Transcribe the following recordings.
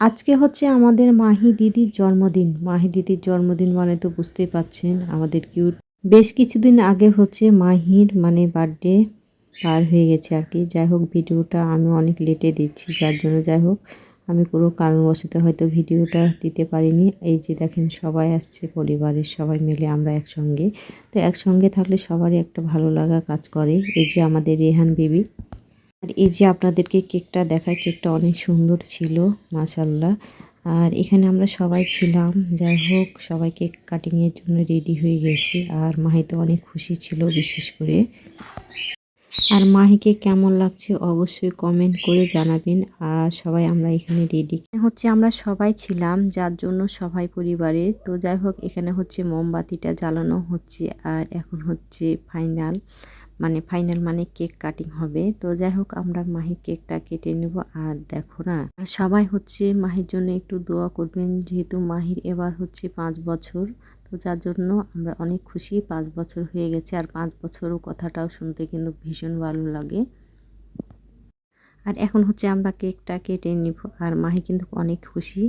আজকে হচ্ছে আমাদের মাহি দিদির জন্মদিন। মাহি দিদির জন্মদিন মানে তো বুঝতেই পাচ্ছেন আমাদের কিউট বেশ কিছুদিন আগে হচ্ছে মাহির মানে বার্থডে পার হয়ে গেছে আর কি। যাই হোক, ভিডিওটা আমি অনেক লেটে দিচ্ছি, যার জন্য যাই হোক, আমি কোনো কারণবশত হয়তো ভিডিওটা দিতে পারিনি। এই যে দেখেন, সবাই আসছে, পরিবারের সবাই মিলে আমরা একসঙ্গে। তো একসঙ্গে থাকলে সবারই একটা ভালো লাগা কাজ করে। এই যে আমাদের রেহান বেবি। আর এই যে আপনাদেরকে কেকটা দেখায়, কেকটা অনেক সুন্দর ছিল মাশাল্লাহ আর এখানে আমরা সবাই ছিলাম, যাই হোক, সবাই কেক কাটিংয়ের জন্য রেডি হয়ে গেছি। আর মাহিতে অনেক খুশি ছিল, বিশেষ করে। আর মাহিকে কেমন লাগছে অবশ্যই কমেন্ট করে জানাবেন। আর সবাই আমরা এখানে রেডি হচ্ছে আমরা সবাই ছিলাম, যার জন্য সবাই পরিবারে তো যাই হোক, এখানে হচ্ছে মোমবাতিটা জ্বালানো হচ্ছে আর এখন হচ্ছে ফাইনাল মানে ফাইনাল মানে কেক কাটিং হবে। তো যাই হোক, আমরা মাহির কেকটা কেটে নেব আর দেখো না। আর সবাই হচ্ছে মাহির জন্য একটু দোয়া করবেন, যেহেতু মাহির এবার হচ্ছে পাঁচ বছর। তো যার জন্য আমরা অনেক খুশি। পাঁচ বছর হয়ে গেছে আর পাঁচ বছরও কথাটাও শুনতে কিন্তু ভীষণ ভালো লাগে। আর এখন হচ্ছে আমরা কেকটা কেটে নিব আর মাহি কিন্তু অনেক খুশি।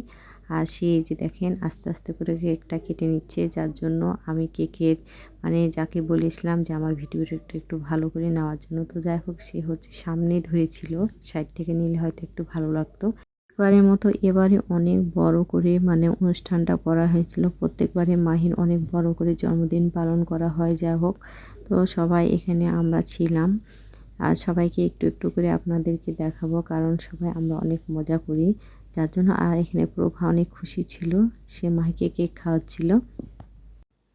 আর সে যে দেখেন আস্তে আস্তে করে কেকটা কেটে নিচ্ছে। যার জন্য আমি কেকের মানে যাকে বলেছিলাম যে আমার ভিডিওটা একটু একটু ভালো করে নেওয়ার জন্য। তো যাই হোক, সে হচ্ছে সামনে ধরেছিল। সাইড থেকে নিলে হয়তো একটু ভালো লাগতো। এবারের মতো এবারে অনেক বড় করে মানে অনুষ্ঠানটা করা হয়েছিল। প্রত্যেকবারে মাহির অনেক বড় করে জন্মদিন পালন করা হয় যা হোক। তো সবাই এখানে আমরা ছিলাম। আর সবাইকে একটু একটু করে আপনাদেরকে দেখাবো, কারণ সবাই আমরা অনেক মজা করি। যার জন্য আর এখানে প্রভা অনেক খুশি ছিল। সে মাহিকে কেক খাওয়াচ্ছিল।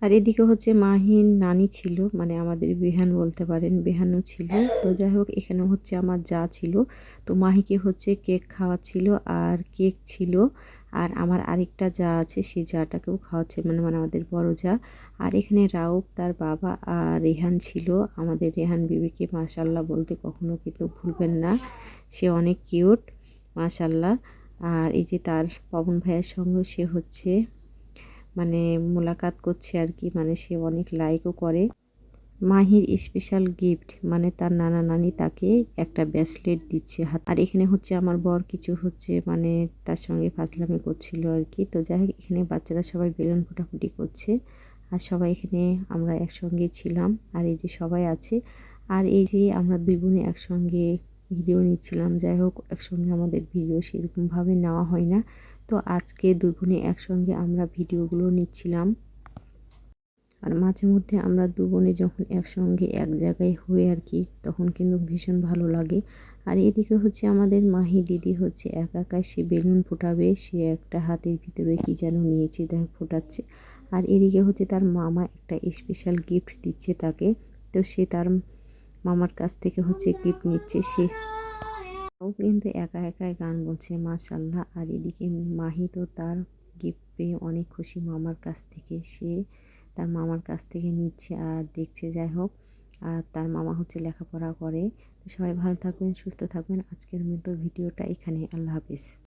আর এদিকে হচ্ছে মাহিন, নানি ছিল মানে আমাদের বিহান বলতে পারেন বেহানও ছিল। তো যাই হোক, এখানে হচ্ছে আমার যা ছিল। তো মাহিকে হচ্ছে কেক খাওয়াচ্ছিল আর কেক ছিল। আর আমার আরেকটা যা আছে সেই যাটাকেও খাওয়াচ্ছে মানে মানে আমাদের বড় যা। আর এখানে রাউফ, তার বাবা আর রেহান ছিল। আমাদের রেহান বিবিকে মাশাল্লাহ বলতে কখনো কিন্তু ভুলবেন না। সে অনেক কিউট, মাশাল্লাহ। আর এই যে তার পবন ভাইয়ের সঙ্গে সে হচ্ছে মানে মোলাকাত করছে আর কি মানে সে অনেক লাইকও করে। মাহির স্পেশাল গিফট মানে তার নানা নানি তাকে একটা ব্রেসলেট দিচ্ছে হাত আর এখানে হচ্ছে আমার বর কিছু হচ্ছে মানে তার সঙ্গে ফাজলামি করছিল আর কি। তো যাই হোক, এখানে বাচ্চারা সবাই বেলুন ফুটাফুটি করছে। আর সবাই এখানে আমরা একসঙ্গে ছিলাম, আর এই যে সবাই আছে। আর এই যে আমরা দুই বোনে একসঙ্গে ভিডিও নিচ্ছিলাম, যাই হোক, একসঙ্গে আমাদের ভিডিও সেরকমভাবে নেওয়া হয় না। তো আজকে দুই বোনে একসঙ্গে আমরা ভিডিওগুলো নিচ্ছিলাম। আর মাঝে মধ্যে আমরা দু বোনে যখন একসঙ্গে এক জায়গায় হয়ে আর কি, তখন কিন্তু ভীষণ ভালো লাগে। আর এদিকে হচ্ছে আমাদের মাহি দিদি হচ্ছে একা একাই সে বেলুন ফোটাবে, সে একটা হাতের ভিতরে কি যেন নিয়েছে, দেখ, ফোটাচ্ছে। আর এদিকে হচ্ছে তার মামা একটা স্পেশাল গিফট দিচ্ছে তাকে। তো সে তার মামার কাছ থেকে হচ্ছে গিফট নিচ্ছে। সে ও কিন্তু একা একাই গান বলছে মাশাল্লাহ আর এদিকে মাহি তো তার গিফট পেয়ে অনেক খুশি মামার কাছ থেকে। সে তার মামার কাছ থেকে নিচ্ছে আর দেখছে, যাই হোক। আর তার মামা হচ্ছে লেখাপড়া করে। সবাই ভালো থাকবেন, সুস্থ থাকবেন। আজকের মতো ভিডিওটা এখানে, আল্লাহ হাফিজ।